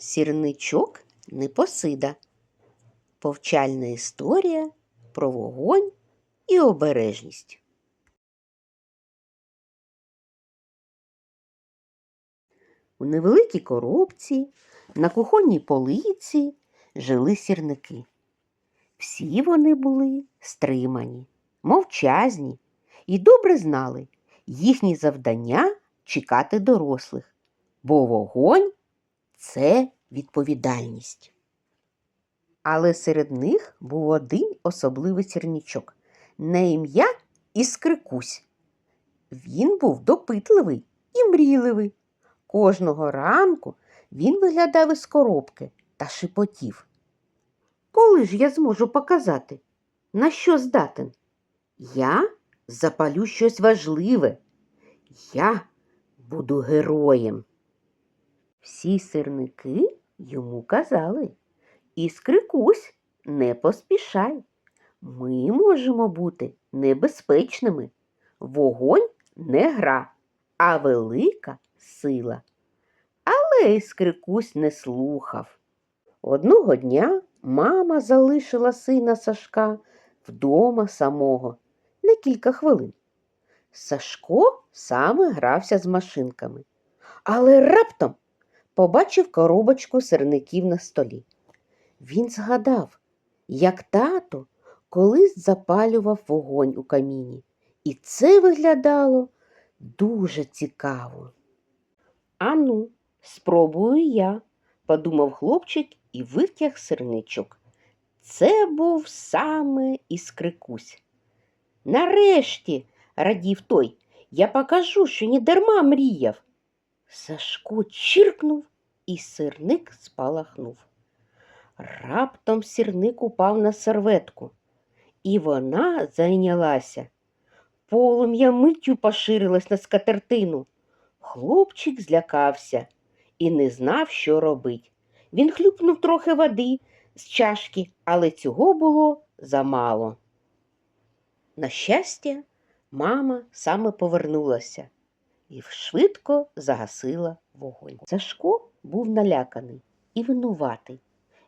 Сірничок Непосида. Повчальна історія про вогонь і обережність. У невеликій коробці на кухонній полиці жили сірники. Всі вони були стримані, мовчазні і добре знали їхні завдання чекати дорослих, бо вогонь це відповідальність. Але серед них був один особливий сірнічок на ім'я Іскрикусь. Він був допитливий і мрійливий. Кожного ранку він виглядав із коробки та шепотів. Коли ж я зможу показати, на що здатен? Я запалю щось важливе. Я буду героєм. Всі сирники йому казали. Іскрикусь, не поспішай. Ми можемо бути небезпечними. Вогонь не гра, а велика сила. Але Іскрикусь не слухав. Одного дня мама залишила сина Сашка вдома самого на кілька хвилин. Сашко саме грався з машинками, але раптом побачив коробочку сирників на столі. Він згадав, як тато колись запалював вогонь у каміні, і це виглядало дуже цікаво. Ану, спробую я, подумав хлопчик і витяг сирничок. Це був саме іскрикусь. Нарешті, радів той, я покажу, що не дарма мріяв. Сашко чиркнув, і сирник спалахнув. Раптом сірник упав на серветку, і вона зайнялася. Полум'я миттю поширилось на скатертину. Хлопчик злякався і не знав, що робить. Він хлюпнув трохи води з чашки, але цього було замало. На щастя, мама саме повернулася і швидко загасила вогонь. Сашко був наляканий і винуватий.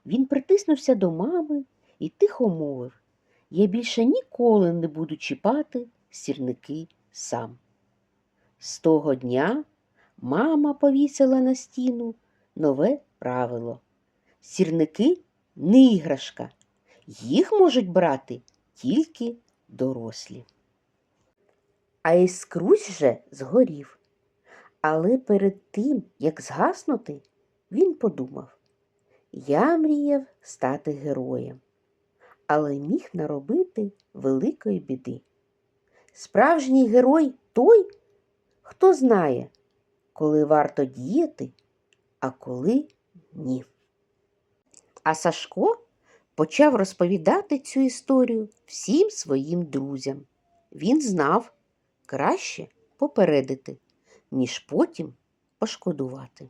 Він притиснувся до мами і тихо мовив Я більше ніколи не буду чіпати сірники сам. З того дня мама повісила на стіну нове правило. Сірники не іграшка. Їх можуть брати тільки дорослі. А іскрусь же згорів. Але перед тим, як згаснути, він подумав я мріяв стати героєм, але міг наробити великої біди. Справжній герой той, хто знає, коли варто діяти, а коли ні. А Сашко почав розповідати цю історію всім своїм друзям. Він знав краще попередити, ніж потім пошкодувати.